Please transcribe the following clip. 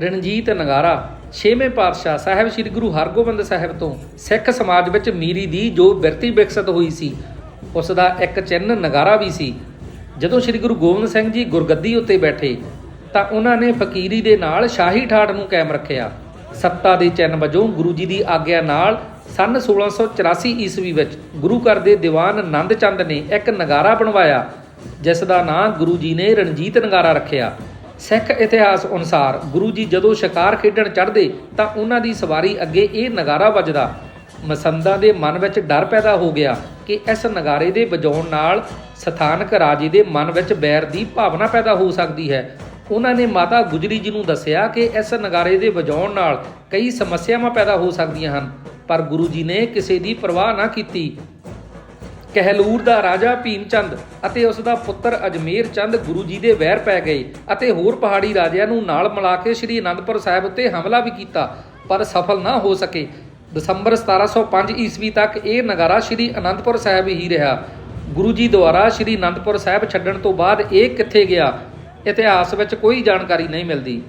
ਰਣਜੀਤ ਨਗਾਰਾ, ਛੇਵੇਂ ਪਾਤਸ਼ਾਹ ਸਾਹਿਬ ਸ੍ਰੀ ਗੁਰੂ ਹਰਗੋਬਿੰਦ ਸਾਹਿਬ ਤੋਂ ਸਿੱਖ ਸਮਾਜ ਵਿੱਚ ਮੀਰੀ ਦੀ ਜੋ ਬਿਰਤੀ ਵਿਕਸਿਤ ਹੋਈ ਸੀ ਉਸ ਦਾ ਇੱਕ ਚਿੰਨ੍ਹ ਨਗਾਰਾ ਵੀ ਸੀ। ਜਦੋਂ ਸ੍ਰੀ ਗੁਰੂ ਗੋਬਿੰਦ ਸਿੰਘ ਜੀ ਗੁਰਗੱਦੀ ਉੱਤੇ ਬੈਠੇ, ਤਾਂ ਉਹਨਾਂ ਨੇ ਫਕੀਰੀ ਦੇ ਨਾਲ ਸ਼ਾਹੀ ਠਾਠ ਨੂੰ ਕਾਇਮ ਰੱਖਿਆ। ਸੱਤਾ ਦੇ ਚਿੰਨ੍ਹ ਵਜੋਂ ਗੁਰੂ ਜੀ ਦੀ ਆਗਿਆ ਨਾਲ ਸੰਨ 1684 ਈਸਵੀ ਵਿੱਚ ਗੁਰੂ ਘਰ ਦੇ ਦੀਵਾਨ ਆਨੰਦ ਚੰਦ ਨੇ ਇੱਕ ਨਗਾਰਾ ਬਣਵਾਇਆ, ਜਿਸ ਦਾ ਨਾਂ ਗੁਰੂ ਜੀ ਨੇ ਰਣਜੀਤ ਨਗਾਰਾ ਰੱਖਿਆ। ਸਿੱਖ ਇਤਿਹਾਸ ਅਨੁਸਾਰ ਗੁਰੂ ਜੀ ਜਦੋਂ ਸ਼ਿਕਾਰ ਖੇਡਣ ਚੜ੍ਹਦੇ ਤਾਂ ਉਹਨਾਂ ਦੀ ਸਵਾਰੀ ਅੱਗੇ ਇਹ ਨਗਾਰਾ ਵੱਜਦਾ। ਮਸੰਦਾਂ ਦੇ ਮਨ ਵਿੱਚ ਡਰ ਪੈਦਾ ਹੋ ਗਿਆ ਕਿ ਇਸ ਨਗਾਰੇ ਦੇ ਵਜਾਉਣ ਨਾਲ ਸਥਾਨਕ ਰਾਜੇ ਦੇ ਮਨ ਵਿੱਚ ਬੈਰ ਦੀ ਭਾਵਨਾ ਪੈਦਾ ਹੋ ਸਕਦੀ ਹੈ। ਉਹਨਾਂ ਨੇ ਮਾਤਾ ਗੁਜਰੀ ਜੀ ਨੂੰ ਦੱਸਿਆ ਕਿ ਇਸ ਨਗਾਰੇ ਦੇ ਵਜਾਉਣ ਨਾਲ ਕਈ ਸਮੱਸਿਆਵਾਂ ਪੈਦਾ ਹੋ ਸਕਦੀਆਂ ਹਨ, ਪਰ ਗੁਰੂ ਜੀ ਨੇ ਕਿਸੇ ਦੀ ਪਰਵਾਹ ਨਾ ਕੀਤੀ। ਕਹਿਲੂਰ ਦਾ ਰਾਜਾ ਭੀਮ ਚੰਦ ਅਤੇ ਉਸ ਦਾ ਪੁੱਤਰ ਅਜਮੇਰ ਚੰਦ ਗੁਰੂ ਜੀ ਦੇ ਵੈਰ ਪੈ ਗਏ ਅਤੇ ਹੋਰ ਪਹਾੜੀ ਰਾਜਿਆਂ ਨੂੰ ਨਾਲ ਮਿਲਾ ਕੇ ਸ੍ਰੀ ਅਨੰਦਪੁਰ ਸਾਹਿਬ ਉੱਤੇ ਹਮਲਾ ਵੀ ਕੀਤਾ, ਪਰ ਸਫਲ ਨਾ ਹੋ ਸਕੇ। ਦਸੰਬਰ 1705 ਈਸਵੀ ਤੱਕ ਇਹ ਨਗਾਰਾ ਸ੍ਰੀ ਅਨੰਦਪੁਰ ਸਾਹਿਬ ਹੀ ਰਿਹਾ। ਗੁਰੂ ਜੀ ਦੁਆਰਾ ਸ੍ਰੀ ਅਨੰਦਪੁਰ ਸਾਹਿਬ ਛੱਡਣ ਤੋਂ ਬਾਅਦ ਇਹ ਕਿੱਥੇ ਗਿਆ? ਇਤਿਹਾਸ ਵਿੱਚ ਕੋਈ ਜਾਣਕਾਰੀ ਨਹੀਂ ਮਿਲਦੀ।